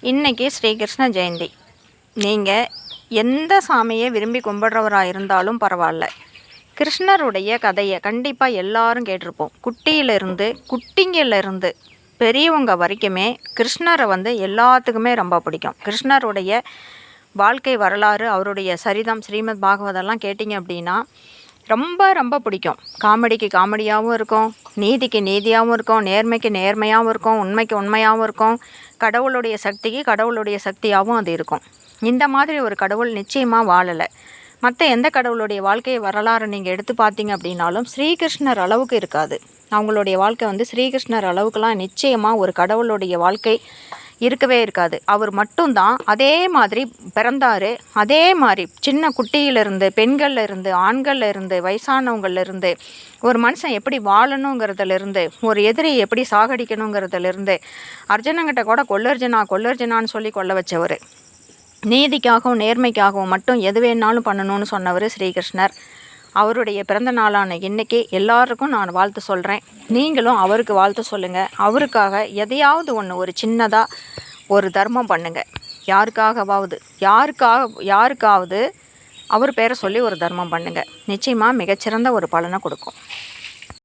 இன்னைக்கு ஸ்ரீகிருஷ்ண ஜெயந்தி. நீங்கள் எந்த சாமியை விரும்பி கும்பிட்றவராக இருந்தாலும் பரவாயில்ல. கிருஷ்ணருடைய கதையை கண்டிப்பாக எல்லாரும் கேட்டிருப்போம். குட்டியிலிருந்து குட்டிங்கிலிருந்து பெரியவங்க வரைக்குமே கிருஷ்ணரை வந்து எல்லாத்துக்குமே ரொம்ப பிடிக்கும். கிருஷ்ணருடைய வாழ்க்கை வரலாறு அவருடைய சரிதம் ஸ்ரீமத் பாகவதெல்லாம் கேட்டிங்க அப்படின்னா ரொம்ப ரொம்ப பிடிக்கும். காமெடிக்கு காமெடியாகவும் இருக்கும். நீதிக்கு நீதியாகவும் இருக்கும் நேர்மைக்கு நேர்மையாகவும் இருக்கும் உண்மைக்கு உண்மையாகவும் இருக்கும். கடவுளுடைய சக்திக்கு கடவுளுடைய சக்தியாகவும் அது இருக்கும். இந்த மாதிரி ஒரு கடவுள் நிச்சயமாக வாழலை. மற்ற எந்த கடவுளுடைய வாழ்க்கை வரலாறு நீங்கள் எடுத்து பார்த்தீங்க அப்படின்னாலும் ஸ்ரீகிருஷ்ணர் அளவுக்கு இருக்காது. அவங்களுடைய வாழ்க்கை வந்து ஸ்ரீகிருஷ்ணர் அளவுக்குலாம் நிச்சயமாக ஒரு கடவுளுடைய வாழ்க்கை இருக்கவே இருக்காது. அவர் மட்டும்தான் அதே மாதிரி பிறந்தார். அதே மாதிரி சின்ன குட்டியிலிருந்து பெண்கள்ல இருந்து ஆண்கள்ல இருந்து வயசானவங்கள்லேருந்து ஒரு மனுஷன் எப்படி வாழணுங்கிறதுலேருந்து ஒரு எதிரியை எப்படி சாகடிக்கணுங்கிறதுலேருந்து அர்ஜுனங்கிட்ட கூட கொல்லர்ஜுனா கொல்லர்ஜுனான்னு சொல்லி கொல்ல வச்சவர். நீதிக்காகவும் நேர்மைக்காகவும் மட்டும் எது வேணாலும் பண்ணணும்னு சொன்னவர் ஸ்ரீகிருஷ்ணர். அவருடைய பிறந்த நாளான இன்னைக்கு எல்லாருக்கும் நான் வாழ்த்து சொல்கிறேன் நீங்களும் அவருக்கு வாழ்த்து சொல்லுங்கள் அவருக்காக எதையாவது ஒன்று ஒரு சின்னதாக ஒரு தர்மம் பண்ணுங்கள் யாருக்காகவாவது யாருக்காக யாருக்காவது அவர் பேரை சொல்லி ஒரு தர்மம் பண்ணுங்கள் நிச்சயமாக மிகச்சிறந்த ஒரு பலனை கொடுக்கும்.